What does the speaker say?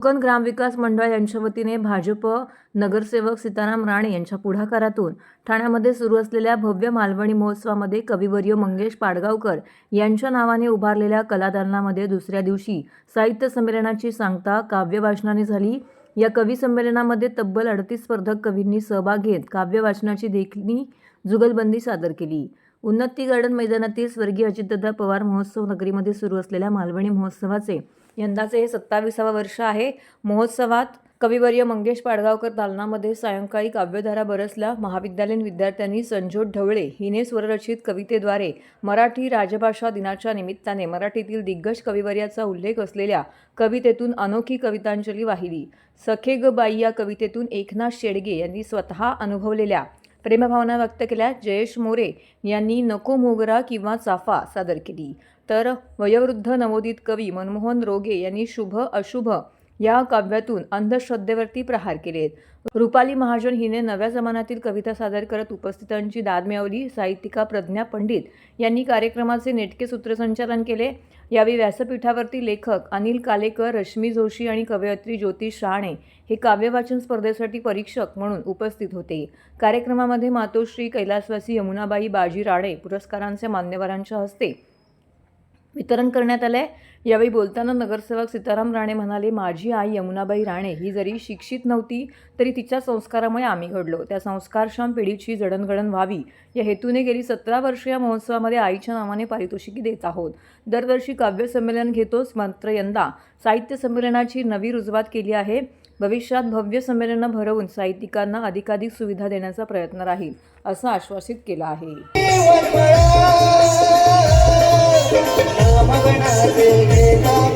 कोकण ग्रामविकास मंडळ यांच्या वतीने भाजप नगरसेवक सीताराम राणे यांच्या पुढाकारातून ठाण्यामध्ये सुरू असलेल्या भव्य मालवणी महोत्सवामध्ये कविवर्य मंगेश पाडगावकर यांच्या नावाने उभारलेल्या कलादालनामध्ये दुसऱ्या दिवशी साहित्य संमेलनाची सांगता काव्यवाचनाने झाली. या कवी संमेलनामध्ये तब्बल अडतीस स्पर्धक कवींनी सहभाग घेत काव्यवाचनाची देखणी जुगलबंदी सादर केली. उन्नती गार्डन मैदानातील स्वर्गीय अजितदादा पवार महोत्सव नगरीमध्ये सुरू असलेल्या मालवणी महोत्सवाचे यंदाचे हे सत्ताविसावं वर्ष आहे. महोत्सवात कविवर्य मंगेश पाडगावकर दालनामध्ये सायंकाळी काव्यधारा बरसला. महाविद्यालयीन विद्यार्थ्यांनी संजोत ढवळे हिने स्वररचित कवितेद्वारे मराठी राजभाषा दिनाच्या निमित्ताने मराठीतील दिग्गज कविवर्याचा उल्लेख असलेल्या कवितेतून अनोखी कवितांजली वाहिली. सखे ग बाई या कवितेतून एकनाथ शेडगे यांनी स्वतः अनुभवलेल्या प्रेमभावना व्यक्त केल्या. जयेश मोरे यांनी नको मोगरा किंवा चाफा सादर केली. तर वयोवृद्ध नवोदित कवी मनमोहन रोगे यांनी शुभ अशुभ या काव्यातून अंधश्रद्धेवरती प्रहार केलेत. रुपाली महाजन हिने नव्या जमान्यातील कविता सादर करत उपस्थितांची दाद मिळवली. साहित्यिका प्रज्ञा पंडित यांनी कार्यक्रमाचे नेटके सूत्रसंचालन केले. यावेळी व्यासपीठावरती लेखक अनिल कालेकर रश्मी जोशी आणि कवयित्री ज्योतिष शहाणे हे काव्यवाचन स्पर्धेसाठी परीक्षक म्हणून उपस्थित होते. कार्यक्रमामध्ये मातोश्री कैलासवासी यमुनाबाई बाजी राणे पुरस्कारांचे मान्यवरांच्या हस्ते वितरण करण्यात आलं आहे यावेळी बोलताना नगरसेवक सीताराम राणे म्हणाले माझी आई यमुनाबाई राणे ही जरी शिक्षित नव्हती तरी तिच्या संस्कारामुळे आम्ही घडलो. त्या संस्कारक्षम पिढीची जडणघडण व्हावी. या हेतूने गेली सतरा वर्ष या महोत्सवामध्ये आईच्या नावाने पारितोषिकी देत आहोत. दरवर्षी काव्य संमेलन घेतोच मात्र यंदा साहित्य संमेलनाची नवी रुजवात केली आहे. भविष्यात भव्य संमेलनं भरवून साहित्यिकांना अधिकाधिक सुविधा देण्याचा प्रयत्न राहील असं आश्वासित केलं आहे. मगनाचे घेता